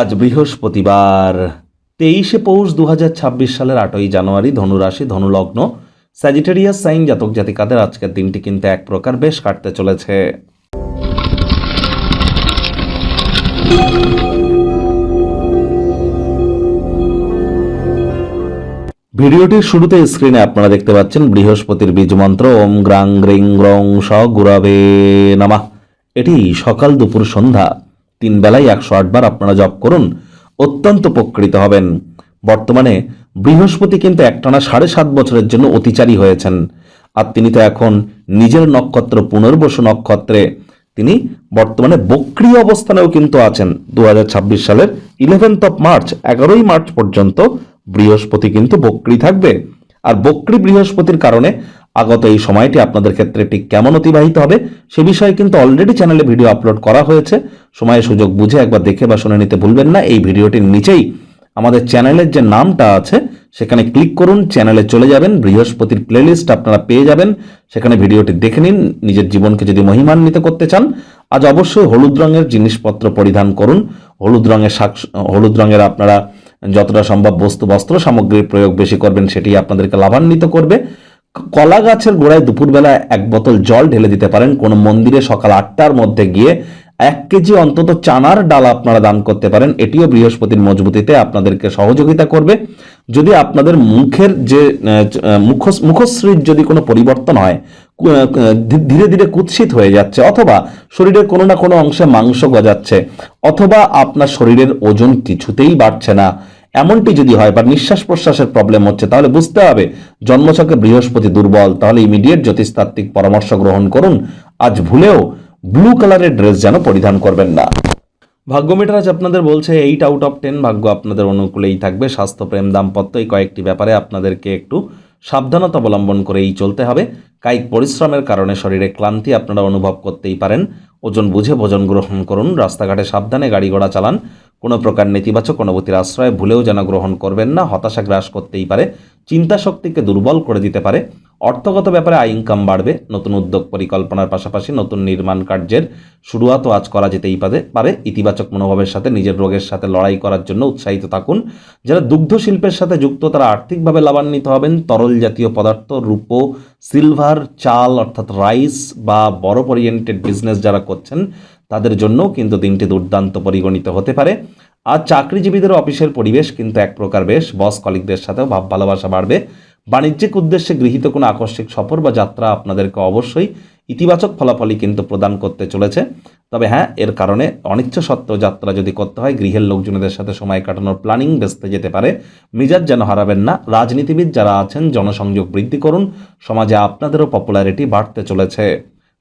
আজ বৃহস্পতিবার, তেইশে পৌষ দু হাজার ছাব্বিশ সালের আটই জানুয়ারি, ধনুরাশি, ধনুলগ্ন স্যাজিটেরিয়াস সাইন জাতক জাতিকাদের আজকের দিনটি কিন্তু এক প্রকার বেশ কাটতে চলেছে। ভিডিওটির শুরুতে স্ক্রিনে আপনারা দেখতে পাচ্ছেন বৃহস্পতির বীজ মন্ত্র, ওম গ্রাং গ্রিং গ্রং স গুরাবে নামা। এটি সকাল দুপুর সন্ধ্যা। তিন বেলায় একশো আটবার আপনারা জপ করুন, অত্যন্ত উপকৃত হবেন। বর্তমানে বৃহস্পতি কিন্তু একটানা সাড়ে সাত বছরের জন্য অতিচারী হয়েছেন। আর তিনি তো এখন নিজের নক্ষত্র, পুনর্বসু নক্ষত্রে। তিনি বর্তমানে বক্রি অবস্থানেও কিন্তু আছেন। দু হাজার ছাব্বিশ সালের ইলেভেন্থ অফ মার্চ এগারোই মার্চ পর্যন্ত বৃহস্পতি কিন্তু বক্রি থাকবে। আর বক্রি বৃহস্পতির কারণে আগত এই সময়টি আপনাদের ক্ষেত্রে ঠিক কেমন অতিবাহিত হবে, সে বিষয়ে কিন্তু অলরেডি চ্যানেলে ভিডিও আপলোড করা হয়েছে। সময় সুযোগ বুঝে একবার দেখে বা শুনে নিতে ভুলবেন না। এই ভিডিওটির নিচেই আমাদের চ্যানেলের যে নামটা আছে, সেখানে ক্লিক করুন চ্যানেলে চলে যাবেন, বৃহস্পতির প্লেলিস্ট আপনারা পেয়ে যাবেন। সেখানে ভিডিওটি দেখে নিন, নিজের জীবনকে যদি মহিমান্বিত করতে চান, আজ অবশ্যই হলুদ রঙের জিনিসপত্র পরিধান করুন। হলুদ রঙের শাক, হলুদ রঙের আপনারা যতটা সম্ভব বস্তু, বস্ত্র সামগ্রীর প্রয়োগ বেশি করবেন, সেটি আপনাদেরকে লাভান্বিত করবে। কলা গাছের গোড়ায় দুপুরবেলা এক বোতল জল ঢেলে দিতে পারেন। কোনো মন্দিরে সকাল আটটার মধ্যে গিয়ে এক কেজি অন্তত চানার ডাল আপনারা দান করতে পারেন। এটিও বৃহস্পতির মজবুতিতে আপনাদেরকে সহযোগিতা করবে। যদি আপনাদের মুখের যে মুখ মুখশ্রীর যদি কোনো পরিবর্তন হয় ধীরে ধীরে কুৎসিত হয়ে যাচ্ছে, অথবা শরীরের কোনো না কোনো অংশে মাংস গজাচ্ছে, অথবা আপনার শরীরের ওজন কিছুতেই বাড়ছে না এমনটি যদি হয় বা নিঃশ্বাস প্রশ্বাসের প্রবলেম হচ্ছে, তাহলে বুঝতে হবে জন্মছকে বৃহস্পতি দুর্বল, তাহলে ইমিডিয়েট জ্যোতিষতাত্ত্বিক পরামর্শ গ্রহণ করুন। আজ ভুলেও ব্লু কালারের ড্রেস যেন পরিধান করবেন না। ভাগ্য মিটার আজ আপনাদের বলছে এইট আউট অফ টেন ভাগ্য আপনাদের অনুকূলেই থাকবে। স্বাস্থ্য, প্রেম, দাম্পত্য এই কয়েকটি ব্যাপারে আপনাদেরকে একটু সাবধানতা অবলম্বন করেই চলতে হবে। কায়িক পরিশ্রমের কারণে শরীরে ক্লান্তি আপনারা অনুভব করতেই পারেন। ওজন বুঝে ভোজন গ্রহণ করুন। রাস্তাঘাটে সাবধানে গাড়ি ঘোড়া চালান। কোনো প্রকার নেতিবাচক অনুভূতির আশ্রয় ভুলেও যেন গ্রহণ করবেন না, হতাশা গ্রাস করতেই পারে চিন্তা শক্তিকে দুর্বল করে দিতে পারে। অর্থগত ব্যাপারে আয় ইনকাম বাড়বে, নতুন উদ্যোগ পরিকল্পনার পাশাপাশি নতুন নির্মাণ কার্যের শুরুয়াতও আজ করা যেতেই পারে ইতিবাচক মনোভাবের সাথে, নিজের রোগের সাথে লড়াই করার জন্য উৎসাহিত থাকুন। যারা দুগ্ধ শিল্পের সাথে যুক্ত, তারা আর্থিকভাবে লাভান্বিত হবেন। তরল জাতীয় পদার্থ, রূপো, সিলভার, চাল, অর্থাৎ রাইস বা বরফ ওরিয়েন্টেড বিজনেস যারা করছেন তাদের জন্যও কিন্তু দিনটি দুর্দান্ত পরিগণিত হতে পারে। আর চাকরিজীবীদের অফিসের পরিবেশ কিন্তু এক প্রকার বেশ। বস কলিকদের সাথেও ভাব ভালোবাসা বাড়বে। বাণিজ্যিক উদ্দেশ্যে গৃহীত কোনো আকস্মিক সফর বা যাত্রা আপনাদেরকে অবশ্যই ইতিবাচক ফলাফলই কিন্তু প্রদান করতে চলেছে। তবে হ্যাঁ এর কারণে অনিচ্ছা সত্ত্বেও যাত্রা যদি করতে হয়, গৃহের লোকজনদের সাথে সময় কাটানোর প্ল্যানিং বেসতে যেতে পারে। মেজাজ যেন হারাবেন না। রাজনীতিবিদ যারা আছেন, জনসংযোগ বৃদ্ধি করুন। সমাজে আপনাদেরও পপুলারিটি বাড়তে চলেছে।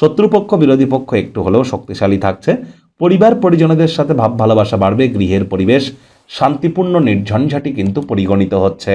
শত্রুপক্ষ, বিরোধী পক্ষ একটু হলেও শক্তিশালী থাকছে। পরিবার, পরিজনদের সাথে ভাব ভালোবাসা বাড়বে, গৃহের পরিবেশ শান্তিপূর্ণ, নির্ঝঞ্ঝাটি কিন্তু পরিগণিত হচ্ছে।